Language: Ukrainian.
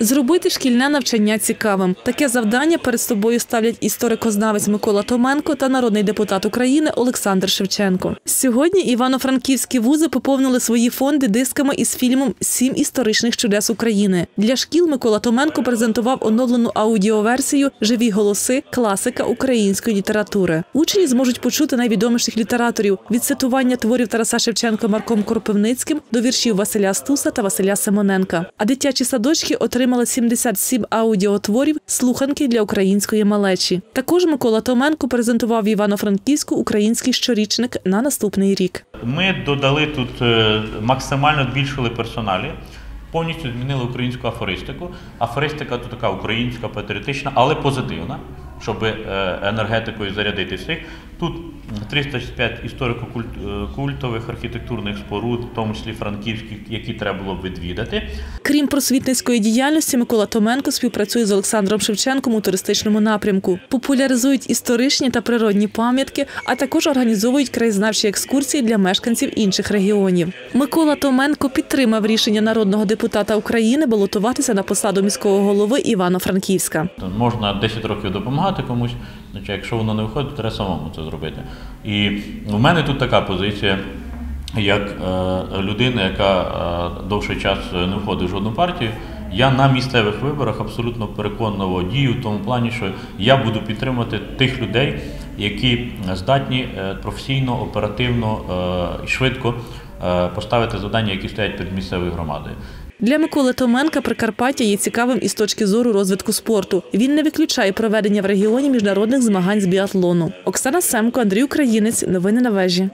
Зробити шкільне навчання цікавим. Таке завдання перед собою ставлять історико-знавець Микола Томенко та народний депутат України Олександр Шевченко. Сьогодні івано-франківські вузи поповнили свої фонди дисками із фільмом Сім історичних чудес України. Для шкіл Микола Томенко презентував оновлену аудіоверсію Живі голоси класика української літератури. Учні зможуть почути найвідоміших літераторів від цитування творів Тараса Шевченка Марком Кропивницьким до віршів Василя Стуса та Василя Симоненка. А дитячі садочки отримали 77 аудіотворів слуханки для української малечі. Також Микола Томенко презентував Івано-Франківську український щорічник на наступний рік. Ми додали тут е, максимально збільшили персоналі. Повністю змінили українську афористику. Афористика то така українська, патріотична, але позитивна, щоб е, енергетикою зарядити всіх. Тут 365 історико-культових архітектурних споруд, в тому числі франківських, які треба було б відвідати. Крім просвітницької діяльності, Микола Томенко співпрацює з Олександром Шевченком у туристичному напрямку. Популяризують історичні та природні пам'ятки, а також організовують краєзнавчі екскурсії для мешканців інших регіонів. Микола Томенко підтримав рішення народного депутата України балотуватися на посаду міського голови Івано-Франківська. Можна 10 років допомагати комусь, якщо воно не виходить, то треба самому це зробити. І в мене тут така позиція, як е, людина, яка е, довший час не входить в жодну партію. Я на місцевих виборах абсолютно переконливо дію в тому плані, що я буду підтримувати тих людей, які здатні е, професійно, оперативно е, і швидко е, поставити завдання, які стоять перед місцевою громадою. Для Миколи Томенка Прикарпаття є цікавим із точки зору розвитку спорту. Він не виключає проведення в регіоні міжнародних змагань з біатлону. Оксана Семко, Андрій Українець. Новини на вежі.